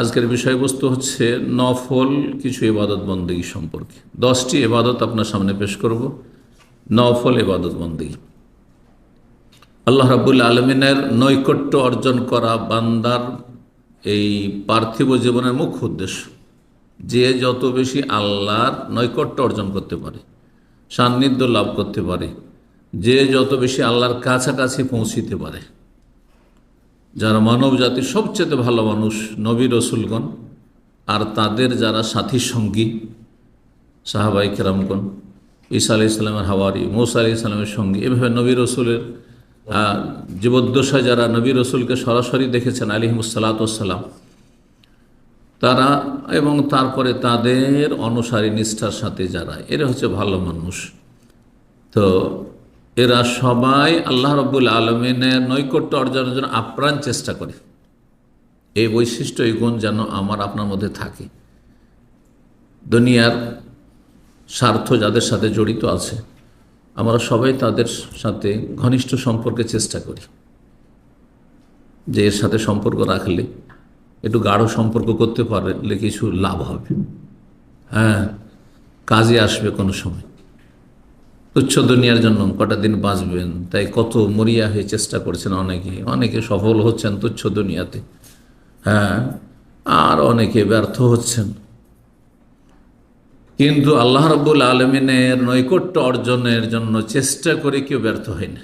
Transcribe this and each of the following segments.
আজকের বিষয়বস্তু হচ্ছে নফল কিছু এবাদত বন্দী সম্পর্কে। দশটি এবাদত আপনার সামনে পেশ করব। নফল এবাদত বন্দী। আল্লাহ রাবুল আলমিনের নৈকট্য অর্জন করা বান্দার এই পার্থিব জীবনের মুখ্য উদ্দেশ্য, যে যত বেশি আল্লাহর নৈকট্য অর্জন করতে পারে, সান্নিধ্য লাভ করতে পারে, যে যত বেশি আল্লাহর কাছাকাছি পৌঁছিতে পারে। যারা মানব জাতির সবচেয়ে ভালো মানুষ, নবী রসুলগণ, আর তাদের যারা সাথী সঙ্গী, সাহাবাই কেরামগণ, ঈসা আলি ইসলামের হাওয়ারি, মৌসা আলি ইসলামের সঙ্গী, এভাবে নবী রসুলের জীবদ্দশায় যারা নবী রসুলকে সরাসরি দেখেছেন আলিহিমসালাতাম তারা এবং তারপরে তাদের অনুসারী নিষ্ঠার সাথে যারা, এরা হচ্ছে ভালো মানুষ। তো এরা সবাই আল্লাহ রব্বুল আলমিনের নৈকট্য অর্জনের জন্য আপ্রাণ চেষ্টা করে। এই বৈশিষ্ট্য এই গুণ যেন আমার আপনার মধ্যে থাকে। দুনিয়ার স্বার্থ যাদের সাথে জড়িত আছে, আমরা সবাই তাদের সাথে ঘনিষ্ঠ সম্পর্কে চেষ্টা করি। যে এর সাথে সম্পর্ক রাখলে, একটু গাঢ় সম্পর্ক করতে পারলে কিছু লাভ হবে। হ্যাঁ কাজে আসবে কোনো সময়। তুচ্ছ দুনিয়ার জন্য কটা দিন বাঁচবেন? তাই কত মরিয়া হয়ে চেষ্টা করছেন অনেকে। অনেকে সফল হচ্ছেন তুচ্ছ দুনিয়াতে। হ্যাঁ আর অনেকে ব্যর্থ হচ্ছেন। কিন্তু আল্লাহ রব্বুল আলমিনের নৈকট্য অর্জনের জন্য চেষ্টা করে কেউ ব্যর্থ হয় না।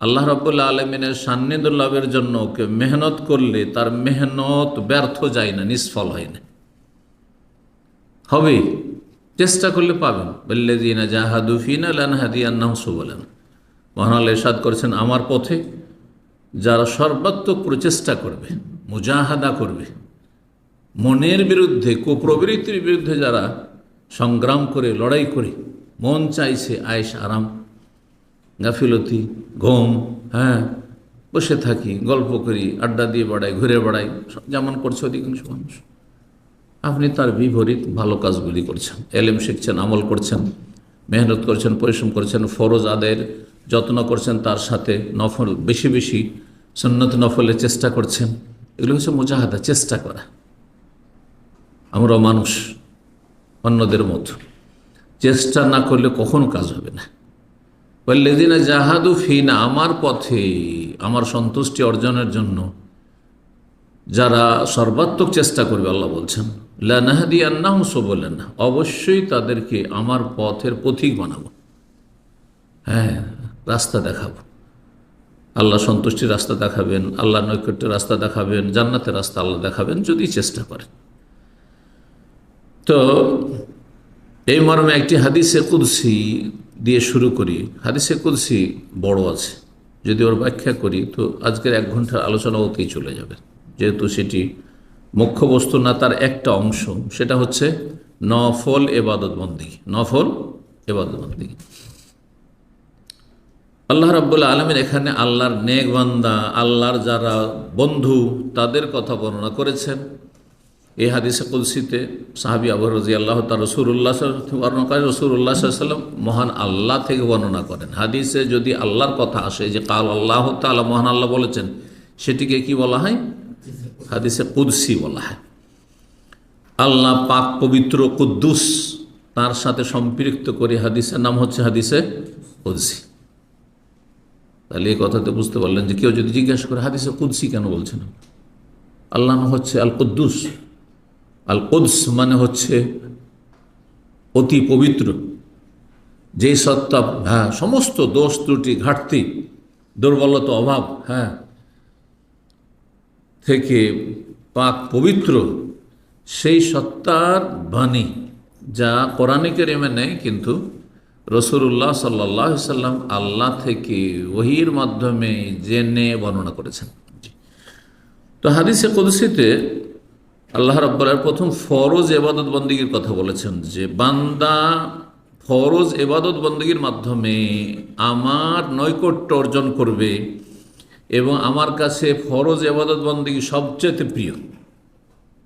আল্লাহ রব্বুল আলমিনের সান্নিধ্য লাভের জন্য কেউ মেহনত করলে তার মেহনত ব্যর্থ যায় না, নিষ্ফল হয় না। হবে? চেষ্টা করলে পাবেন। বললে দিনা জাহাদুফিন আল্লাহাদিয়ান্নাহ সুবলেন। মহানাল এরশাদ করেছেন, আমার পথে যারা সর্বাত্মক প্রচেষ্টা করবে, মুজাহাদা করবে, মনের বিরুদ্ধে, কুপ্রবৃত্তির বিরুদ্ধে যারা সংগ্রাম করে, লড়াই করে, মন চাইছে আয়েস আরাম, গাফিলতি, ঘুম হ্যাঁ বসে থাকি, গল্প করি, আড্ডা দিয়ে বাড়াই, ঘুরে বেড়াই যেমন করছে অধিকাংশ মানুষ। আপনি তার বিপরীত ভালো কাজগুলি করছেন, এলেম শিখছেন, আমল করছেন, মেহনত করছেন, পরিশ্রম করছেন, ফরজ আদায়ের যত্ন করছেন, তার সাথে নফল, বেশি বেশি সন্ন্যত নফলের চেষ্টা করছেন। এগুলো হচ্ছে মোজাহাদা, চেষ্টা করা। আমরা মানুষ, অন্যদের মতো। চেষ্টা না করলে কখনো কাজ হবে না। বললেদিনা জাহাদু ফিনা, আমার পথে, আমার সন্তুষ্টি অর্জনের জন্য যারা সর্বাত্মক চেষ্টা করবে, আল্লাহ বলছেন লানাহাদি আন্নাহ অবশ্যই তাদেরকে আমার পথের পথিক বানাবো। হ্যাঁ রাস্তা দেখাবো। আল্লাহ সন্তুষ্টির রাস্তা দেখাবেন, আল্লাহ নৈকট্যের রাস্তা দেখাবেন, জান্নাতের রাস্তা আল্লাহ দেখাবেন, যদি চেষ্টা করেন। তো, এই মর্মে একটি হাদিসে কুদসি দিয়ে শুরু করি। হাদিসে কুদসি বড় আছে। যদি ওর ব্যাখ্যা করি, তো আজকের এক ঘণ্টার আলোচনা ওতেই চলে যাবে। যেহেতু সেটি মুখ্য বস্তু না তার একটা অংশ, সেটা হচ্ছে নফল এবাদত বন্দি নফল এবাদত বন্দি আল্লাহ রাবুল্লাহ আলমের এখানে আল্লাহর নেক বান্দা, আল্লাহর যারা বন্ধু, তাদের কথা বর্ণনা করেছেন। এই হাদিসে কুলসিতে সাহাবি আবু রাজি আল্লাহ তার রসুল্লাহ বর্ণনা করেন রসুল্লাহ সাল্লাম মহান আল্লাহ থেকে বর্ণনা করেন। হাদিসে যদি আল্লাহর কথা আসে, যে কাল আল্লাহ তালা মহান আল্লাহ বলেছেন, সেটিকে কি বলা হয়? হাদিসে কুদ্সি বলা হয়। আল্লাহ পাক পবিত্র কুদ্দুস তার সাথে সম্পৃক্ত করে হাদিসের নাম হচ্ছে হাদিসে কুদ্সি। তাহলে এই কথাতে বুঝতে পারলেন যে কেউ যদি জিজ্ঞাসা করে, হাদিসে কুদ্সি কেন বলছেন? আল্লাহ হচ্ছে আল কুদ্দুস আল কুদ্স মানে হচ্ছে অতি পবিত্র যে সত্তা হ্যাঁ সমস্ত দোষ, ত্রুটি, ঘাটতি, দুর্বলতা, অভাব হ্যাঁ থেকে পাক পবিত্র সেই সত্তার বাণী যা কোরআনিকের এমে নেই, কিন্তু রসুল্লাহ সাল্লাহ সাল্লাম আল্লাহ থেকে ওহির মাধ্যমে জেনে বর্ণনা করেছেন। তো হাদিসে কদসিতে আল্লাহ রব্বরের প্রথম ফরজ এবাদত বন্দীগীর কথা বলেছেন যে, বান্দা ফরজ এবাদত বন্দীগীর মাধ্যমে আমার নৈকট্য অর্জন করবে এবং আমার কাছে ফরজ এবাদত বন্দীগী সবচেয়ে প্রিয়।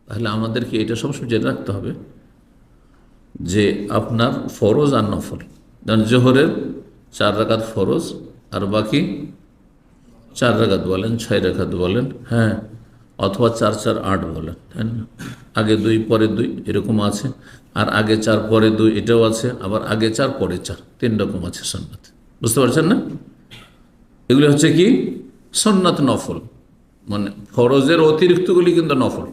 তাহলে আমাদেরকে এটা সবসময় জেনে রাখতে হবে যে আপনার ফরজ আর নফল। যেমন জোহরের চার রাকাত ফরজ আর বাকি চার রাকাত বলেন, ছয় রাখাত বলেন হ্যাঁ অথবা চার চার আট বলেন, তাই না? আগে দুই, পরে দুই, এরকম আছে। আর আগে চার, পরে দুই, এটাও আছে। আবার আগে চার, পরে চার, তিন রকম আছে সন্ন্যত। বুঝতে পারছেন না? এগুলি হচ্ছে কি? সন্ন্যত নফল। মানে ফরজের অতিরিক্তগুলি কিন্তু নফল।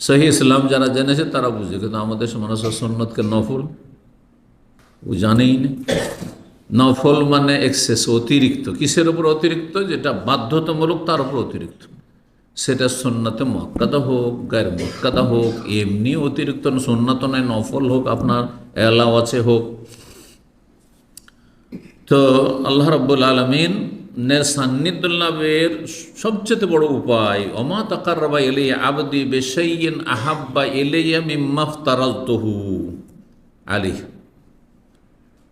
সহি ইসলাম যারা জেনেছে তারা বুঝে, কিন্তু আমাদের মানুষের সন্ন্যতকে নফল ও জানেই না। নফল মানে এক্সেস অতিরিক্ত। কিসের উপর অতিরিক্ত? যেটা বাধ্যতামূলক তার উপর অতিরিক্ত। সেটা সন্ন্যতে মক্কাদা হোক গায়ের মক্কাদা হোক, এমনি অতিরিক্ত সন্ন্যত নয়, নফল হোক, আপনার এলাও আছে হোক। তো আল্লাহ রব্বুল আলমিন সান্নিধ্য লাভের সবচেয়ে বড় উপায় অমা তাকারবা এলে আবদি বেসাইন আহাব্বা এলেয়া মিম্মাফ তারাজতহু আলী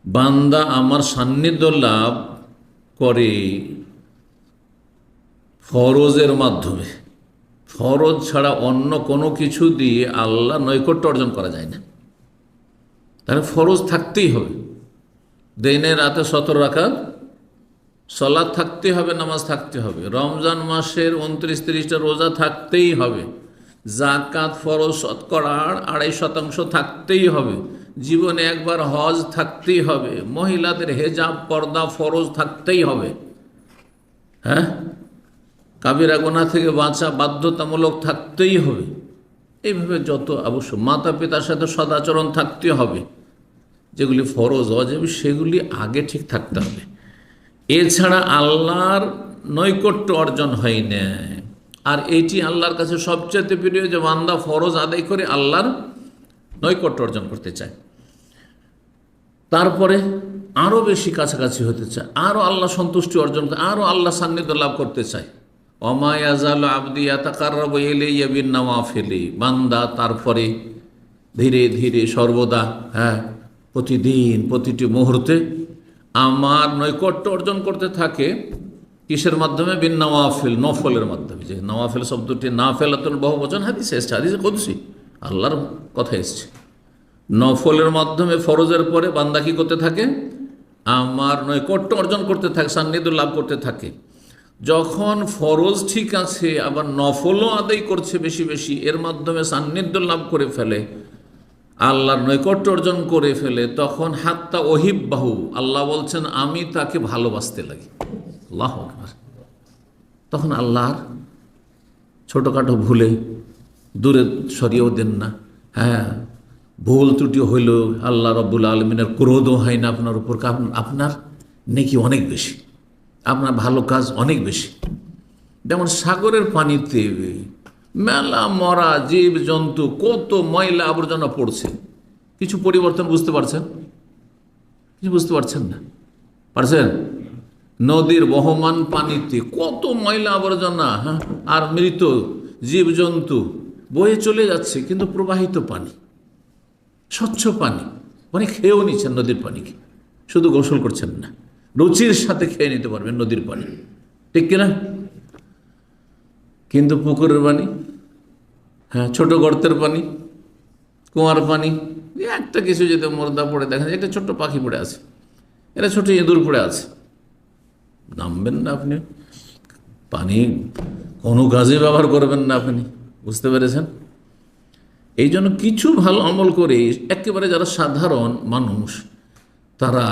বান্দা আমার সান্নিধ্য করে ফরজের মাধ্যমে। ফরজ ছাড়া অন্য কোনো কিছু দিয়ে আল্লাহ নৈকট্য অর্জন করা যায় না। তাহলে ফরজ থাকতেই হবে। দিনে রাতে সতেরো রাখার সলাদ থাকতে হবে, নামাজ থাকতে হবে। রমজান মাসের উনত্রিশ তিরিশটা রোজা থাকতেই হবে। জাকাত ফরজ শতকরার আড়াই শতাংশ থাকতেই হবে। জীবনে একবার হজ থাকতেই হবে। মহিলাদের হেজাব, পর্দা, ফরজ থাকতেই হবে। হ্যাঁ? কাবিরা গোনা থেকে বাঁচা বাধ্যতামূলক থাকতেই হবে। এইভাবে যত অবশ্য মাতা পিতার সাথে সদাচরণ থাকতে হবে। যেগুলি ফরজ, অজেব, সেগুলি আগে ঠিক থাকতে হবে। এছাড়া আল্লাহর নৈকট্য অর্জন হয় না। আর এইটি আল্লাহর কাছে সবচেয়ে প্রিয় যে বান্দা ফরজ আদায় করে আল্লাহর নৈকট্য অর্জন করতে চায়। তারপরে আরও বেশি কাছাকাছি হতে চায় আরও আল্লাহ সন্তুষ্টি অর্জন করে আরও আল্লাহ সান্নিধ্য লাভ করতে চায়। অমায়াজাল আবদিয়া এলে নাওয়াফেলে বান্দা তারপরে ধীরে ধীরে সর্বদা হ্যাঁ প্রতিদিন, প্রতিটি মুহূর্তে আমার নৈকট্য অর্জন করতে থাকে কিসের মাধ্যমে? বিন নওয়াফিল, নফলের মাধ্যমে। যে নওয়াফিল শব্দটি না ফেলাতুল বহু বচন হাদিসে এসছে, হাদিসে কদছি আল্লাহর কথা এসছে। নফলের মাধ্যমে ফরজের পরে বান্দা কি করতে থাকে? আমার নৈকট্য অর্জন করতে থাকে, সান্নিধ্য লাভ করতে থাকে। যখন ফরজ ঠিক আছে, আবার নফলও আদায় করছে বেশি বেশি, এর মাধ্যমে সান্নিধ্য লাভ করে ফেলে আল্লাহর নৈকট্য অর্জন করে ফেলে, তখন হাত্তা ওহিব বাহু আল্লাহ বলছেন, আমি তাকে ভালোবাসতে লাগি। আল্লাহ তখন আল্লাহর ছোটোখাটো ভুলে, দূরে সরিয়েও দেন না। হ্যাঁ ভুল ত্রুটি হইল, আল্লাহ রব্বুল আলমিনের ক্রোধও হয় না আপনার উপর। কারণ আপনার নেকি অনেক বেশি, আপনার ভালো কাজ অনেক বেশি। যেমন সাগরের পানিতে মেলা মরা জীব জন্তু, কত ময়লা আবর্জনা পড়ছে। কিছু পরিবর্তন বুঝতে পারছেন? কিছু বুঝতে পারছেন না? পারছেন? নদীর বহমান পানিতে কত ময়লা আবর্জনা হ্যাঁ? আর মৃত জীবজন্তু বয়ে চলে যাচ্ছে, কিন্তু প্রবাহিত পানি, স্বচ্ছ পানি। মানে খেয়েও নিচ্ছেন নদীর পানিকে। শুধু গোসল করছেন না, রুচির সাথে খেয়ে নিতে পারবেন নদীর পানি। ঠিক কিনা? কিন্তু পুকুরের পানি হ্যাঁ ছোট গর্তের পানি, কুয়ার পানি একটা কিছু যদি মর্দা পড়ে, দেখা যায় একটা ছোট্ট পাখি পড়ে আছে। এটা ছোট ইঁদুর পড়ে আছে। নামবেন না আপনি। পানি কোনো কাজে ব্যবহার করবেন না আপনি। বুঝতে পেরেছেন? এই জন্য কিছু ভালো আমল করে একেবারে যারা সাধারণ মানুষ, তারা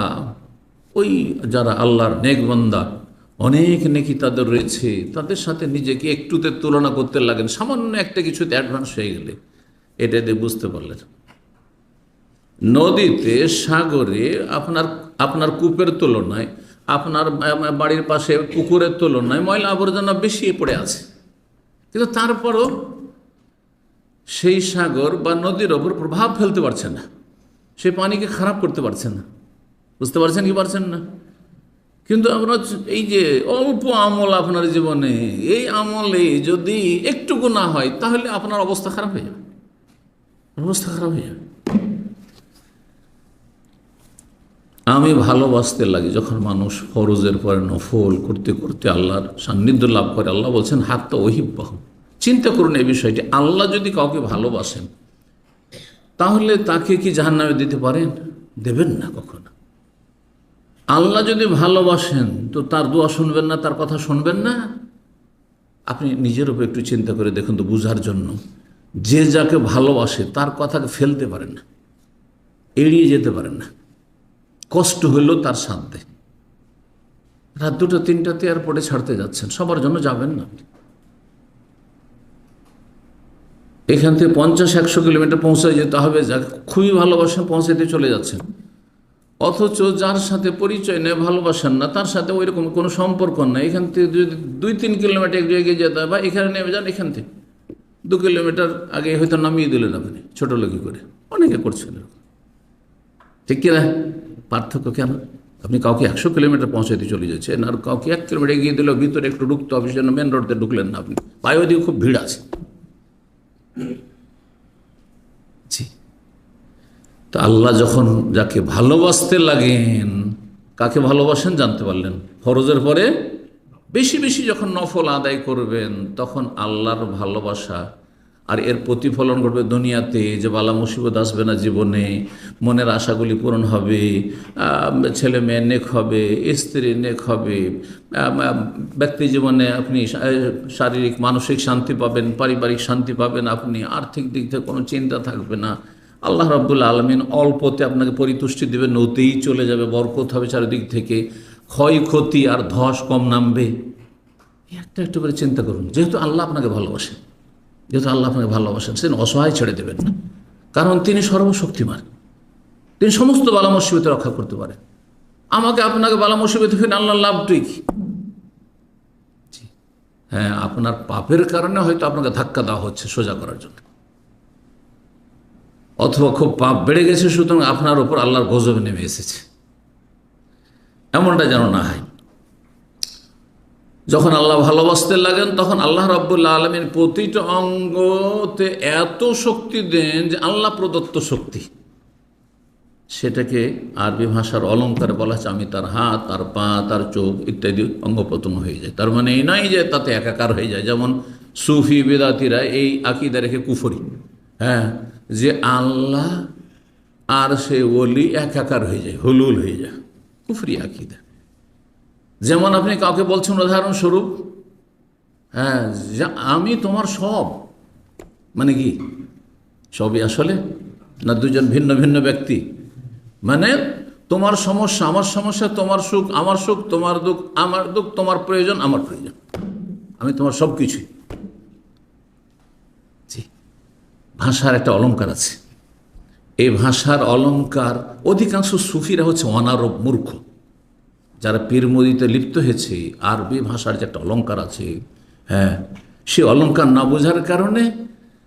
ওই যারা আল্লাহর নেকবন্দা অনেক নেকি তাদের রয়েছে, তাদের সাথে নিজেকে একটুতে তুলনা করতে লাগেন। সামান্য একটা কিছুতে অ্যাডভান্স হয়ে গেলে, এটা দিয়ে বুঝতে পারলেন। নদীতে, সাগরে, আপনার আপনার কূপের তুলনায়, আপনার বাড়ির পাশে পুকুরের তুলনায় ময়লা আবর্জনা বেশি পড়ে আছে। কিন্তু তারপরও সেই সাগর বা নদীর ওপর প্রভাব ফেলতে পারছে না। সে পানিকে খারাপ করতে পারছে না। বুঝতে পারছেন কি পারছেন না? কিন্তু আপনার এই যে অল্প আমল আপনার জীবনে, এই আমলে যদি একটুকু না হয়, তাহলে আপনার অবস্থা খারাপ হয়ে যাবে। অবস্থা খারাপ হয়ে যাবে। আমি ভালোবাসতে লাগি যখন মানুষ ফরজের পরে নফল করতে করতে আল্লাহর সান্নিধ্য লাভ করে। আল্লাহ বলছেন হাত তো ওহিব্বাহ চিন্তা করুন এই বিষয়টি। আল্লাহ যদি কাউকে ভালোবাসেন, তাহলে তাকে কি জাহান্নামে দিতে পারেন? দেবেন না কখনো। আল্লাহ যদি ভালোবাসেন, তো তার দোয়া শুনবেন না, তার কথা শুনবেন না? আপনি নিজের উপর একটু চিন্তা করে দেখুন তো বুঝার জন্য। যে যাকে ভালোবাসে, তার কথাকে ফেলতে পারেন না, এড়িয়ে যেতে পারেন না। কষ্ট হইলেও তার সাধ্যে রাত দুটো তিনটাতে এয়ারপোর্টে ছাড়তে যাচ্ছেন, সবার জন্য যাবেন না আপনি। এখান থেকে পঞ্চাশ, একশো কিলোমিটার পৌঁছে যেতে হবে, যাকে খুবই ভালোবাসেন পৌঁছাতে চলে যাচ্ছেন। অথচ যার সাথে পরিচয় নেই ভালোবাসেন না, তার সাথে ওই রকম কোনো সম্পর্ক নেই। এখান থেকে যদি দুই তিন কিলোমিটার এক জায়গায় যেতে হয় বা এখানে নেমে যান, এখান থেকে। দু কিলোমিটার আগে হয়তো নামিয়ে দিলেন আপনি, ছোটো লোকি করে। অনেকে করছেন। ঠিক কিনা পার্থক্য কেন? আপনি কাউকে একশো কিলোমিটার পৌঁছাতে চলে যাচ্ছেন, আর কাউকে এক কিলোমিটার এগিয়ে দিলেও ভিতরে একটু ঢুকতে হবে, সেজন্য মেন রোডতে ঢুকলেন না আপনি। পায়ে ওদিকে খুব ভিড় আছে। জি। তো আল্লাহ যখন যাকে ভালোবাসতে লাগেন, কাকে ভালোবাসেন জানতে পারলেন। ফরজের পরে বেশি বেশি যখন নফল আদায় করবেন, তখন আল্লাহর ভালোবাসা আর এর প্রতিফলন ঘটবে দুনিয়াতে। যে বালা মুসিবত আসবে না জীবনে, মনের আশাগুলি পূরণ হবে ছেলে মেয়ে নেক হবে, স্ত্রী নেক হবে ব্যক্তি জীবনে আপনি শারীরিক, মানসিক শান্তি পাবেন, পারিবারিক শান্তি পাবেন, আপনি আর্থিক দিক থেকে কোনো চিন্তা থাকবে না। আল্লাহ রাব্বুল আলমিন অল্পতে আপনাকে পরিতুষ্টি দেবে নতেই চলে যাবে, বরকত হবে চারিদিক থেকে। ক্ষয়ক্ষতি আর ধস কম নামবে। একটা একটু করে চিন্তা করুন, যেহেতু আল্লাহ আপনাকে ভালোবাসেন যেহেতু আল্লাহ আপনাকে ভালোবাসেন, সেদিন অসহায় ছেড়ে দেবেন না। কারণ তিনি সর্বশক্তিমান। তিনি সমস্ত বালা মুসিবতে রক্ষা করতে পারেন আমাকে আপনাকে বালা মুসিবত ফিরে আল্লাহ লাভটুই কি? হ্যাঁ আপনার পাপের কারণে হয়তো আপনাকে ধাক্কা দেওয়া হচ্ছে সোজা করার জন্য। অথবা খুব পাপ বেড়ে গেছে, সুতরাং আপনার উপর আল্লাহর গজব নেমে এসেছে। এমনটা যেন না হয়। যখন আল্লাহ ভালোবাসতে লাগেন, তখন আল্লাহ রাব্বুল্লাহ আলমীর প্রতিটা অঙ্গতে এত শক্তি দেন যে আল্লাহ প্রদত্ত শক্তি। সেটাকে আরবি ভাষার অলঙ্কারে বলা হচ্ছে, আমি তার হাত, তার পা, তার চোখ, ইত্যাদি অঙ্গ প্রত্যঙ্গ হয়ে যায়। তার মানে এই নয় যে তাতে একাকার হয়ে যায়। যেমন সুফি বেদাতিরা এই আকিদা রেখে কুফরি। হ্যাঁ যে আল্লাহ আর সে ওলি একাকার হয়ে যায়, হুলুল হয়ে যায়। কুফরি আকিদা। যেমন আপনি কাউকে বলছেন উদাহরণস্বরূপ হ্যাঁ আমি তোমার সব মানে কি? সবই আসলে? না দুজন ভিন্ন ভিন্ন ব্যক্তি? মানে তোমার সমস্যা, আমার সমস্যা, তোমার সুখ, আমার সুখ, তোমার দুঃখ, আমার দুঃখ, তোমার প্রয়োজন, আমার প্রয়োজন। আমি তোমার সব কিছুই জি ভাষার একটা অলঙ্কার আছে। এই ভাষার অলঙ্কার অধিকাংশ সুফিরা হচ্ছে অনারব মূর্খ। যারা পীর মোদিতে লিপ্ত হয়েছে, আরবি ভাষার যে একটা অলঙ্কার আছে হ্যাঁ সে অলঙ্কার না বোঝার কারণে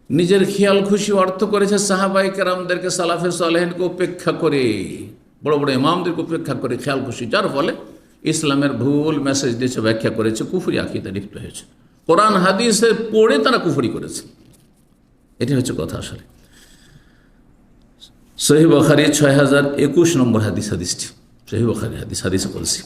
নিজের খেয়াল খুশি অর্থ করেছে সাহাবাই কেরামদেরকে সালাফে সালেহিনকে উপেক্ষা করে, বড় বড় ইমামদেরকে উপেক্ষা করে খেয়াল খুশি। যার ফলে ইসলামের ভুল মেসেজ দিয়েছে, ব্যাখ্যা করেছে, কুফুরি আকিতে লিপ্ত হয়েছে। কোরআন হাদিসে পড়ে তারা কুফুরি করেছে। এটি হচ্ছে কথা আসলে। সহি বখারি ছয় হাজার একুশ নম্বর হাদিস, হাদিসটি। সহি বখারি হাদিস হাদিস বলছি।